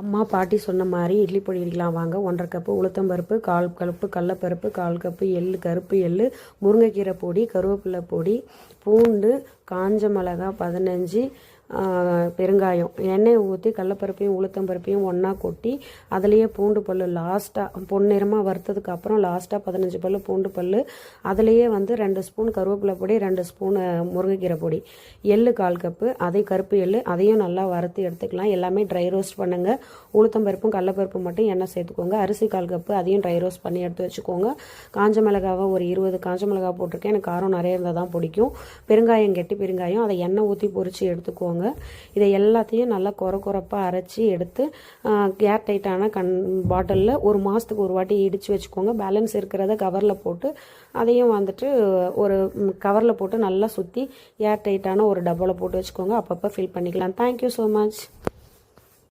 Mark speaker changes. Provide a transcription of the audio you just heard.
Speaker 1: அம்மா பாட்டி சொன்ன மாதிரி இட்லி பொடி இடிக்கலாம். வாங்க ஒன்றரை கப்பு உளுத்தம்பருப்பு கால் கப்பு கடலப்பருப்பு கால் கப்பு எள் கருப்பு எள் முருங்கைக்கீரை பொடி கருவேப்பிலை பொடி பூண்டு காஞ்ச மிளகா பதினஞ்சு பெருங்காயம். எண்ணெயை ஊற்றி கடலப்பருப்பையும் உளுத்தம்பருப்பையும் ஒன்றா கொட்டி அதுலேயே பூண்டு பல் லாஸ்ட்டாக பொன்னிறமாக வறுத்ததுக்கு அப்புறம் லாஸ்ட்டாக பதினஞ்சு பல் பூண்டு பல் அதுலேயே வந்து ரெண்டு ஸ்பூன் கருவேப்பிலை பொடி ரெண்டு ஸ்பூன் முருங்கைக்கீரை பொடி. எள்ளு கால் கப்பு அதே கருப்பு எள்ளு அதையும் நல்லா வறுத்து எடுத்துக்கலாம். எல்லாமே ட்ரை ரோஸ்ட் பண்ணுங்கள் உளுத்தம்பருப்பும் கடலப்பருப்பும் மட்டும் எண்ணெய் சேர்த்துக்கோங்க. அரிசி கால் கப்பு அதையும் ட்ரை ரோஸ்ட் பண்ணி எடுத்து வச்சுக்கோங்க. காஞ்ச மிளகாவை ஒரு இருபது காஞ்ச மிளகா போட்டிருக்கேன். எனக்கு காரம் நிறைய இருந்தால் தான் பிடிக்கும். பெருங்காயம் கெட்டி பெருங்காயம் அதை எண்ணெய் ஊற்றி பொறிச்சு எடுத்துக்கோங்க. இதை எல்லாத்தையும் நல்லா குறை குறைப்பாக அரைச்சி எடுத்து ஏர் டைட்டான கண் பாட்டிலில் ஒரு மாதத்துக்கு ஒரு வாட்டி இடித்து வச்சுக்கோங்க. பேலன்ஸ் இருக்கிறத கவரில் போட்டு அதையும் வந்துட்டு ஒரு கவரில் போட்டு நல்லா சுற்றி ஏர் டைட்டான ஒரு டப்பாவில் போட்டு வச்சுக்கோங்க. அப்பப்போ ஃபில் பண்ணிக்கலாம். Thank you so much